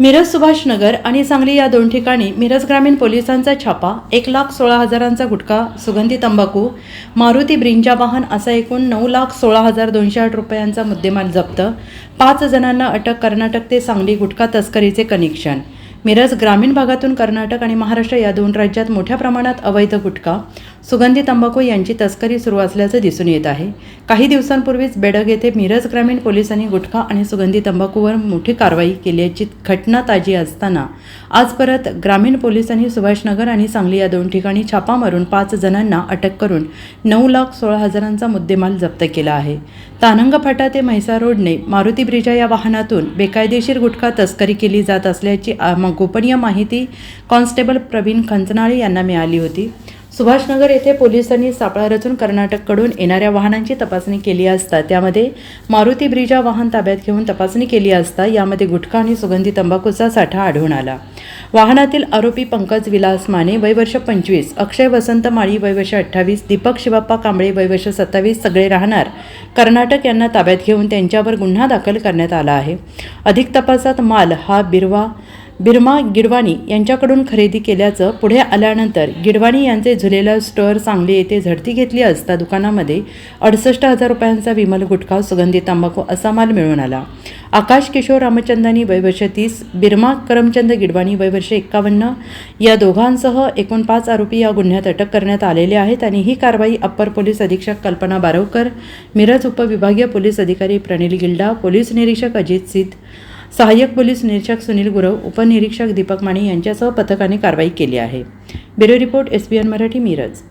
मिरज सुभाषनगर आणि सांगली या दोन ठिकाणी मिरज ग्रामीण पोलिसांचा छापा एक लाख सोळा हजारांचा गुटखा सुगंधी तंबाखू मारुती ब्रिंजा वाहन असा एकूण नऊ लाख सोळा हजार दोनशे आठ रुपयांचा मुद्देमाल जप्त. पाच जणांना अटक कर्नाटक ते सांगली गुटखा तस्करीचे कनेक्शन. मिरज ग्रामीण भागातून कर्नाटक आणि महाराष्ट्र या दोन राज्यात मोठ्या प्रमाणात अवैध गुटखा सुगंधी तंबाखू यांची तस्करी सुरू असल्याचं दिसून येत आहे. काही दिवसांपूर्वीच बेडग येथे मिरज ग्रामीण पोलिसांनी गुटखा आणि सुगंधी तंबाखूवर मोठी कारवाई केल्याची घटना ताजी असताना आज परत ग्रामीण पोलिसांनी सुभाषनगर आणि सांगली या दोन ठिकाणी छापा मारून पाच जणांना अटक करून नऊ लाख सोळा हजारांचा मुद्देमाल जप्त केला आहे. तानंग फाटा ते म्हैसा रोडने मारुती ब्रिजा या वाहनातून बेकायदेशीर गुटखा तस्करी केली जात असल्याची गोपनीय माहिती कॉन्स्टेबल प्रवीण खंचनाळे यांना मिळाली होती. सुभाषनगर येथे पोलिसांनी सापळा रचून कर्नाटककडून येणाऱ्या वाहनांची तपासणी केली असता त्यामध्ये मारुती ब्रिजा वाहन ताब्यात घेऊन तपासणी केली असता यामध्ये गुटखा आणि सुगंधी तंबाखूचा साठा आढळून आला. वाहनातील आरोपी पंकज विलास माने वयवर्ष पंचवीस अक्षय वसंत माळी वयवर्ष अठ्ठावीस दीपक शिवाप्पा कांबळे वयवर्ष सत्तावीस सगळे राहणार. कर्नाटक यांना ताब्यात घेऊन त्यांच्यावर गुन्हा दाखल करण्यात आला आहे. अधिक तपासात माल हा बिरवा बिरमा गिडवाणी यांच्याकडून खरेदी केल्याचं पुढे आल्यानंतर गिडवाणी यांचे झुलेला स्टोअर सांगली येथे झडती घेतली असता दुकानामध्ये अडुसष्ट हजार रुपयांचा विमल गुटखा सुगंधी तंबाखू असा माल मिळून आला. आकाश किशोर रामचंदानी वयवर्ष तीस बिरमा करमचंद गिडवाणी वयवर्ष एक्कावन्न या दोघांसह एकूण पाच आरोपी या गुन्ह्यात अटक करण्यात आलेले आहेत आणि ही कारवाई अप्पर पोलीस अधीक्षक कल्पना बारवकर मिरज उपविभागीय पोलीस अधिकारी प्रणिल गिल्डा पोलीस निरीक्षक अजित सिद्ध सहाय्यक पोलीस निरीक्षक सुनील गुरव उपनिरीक्षक दीपक माने यांच्यासह पथकाने कारवाई केली आहे. Bureau report S B N Marathi Miraj.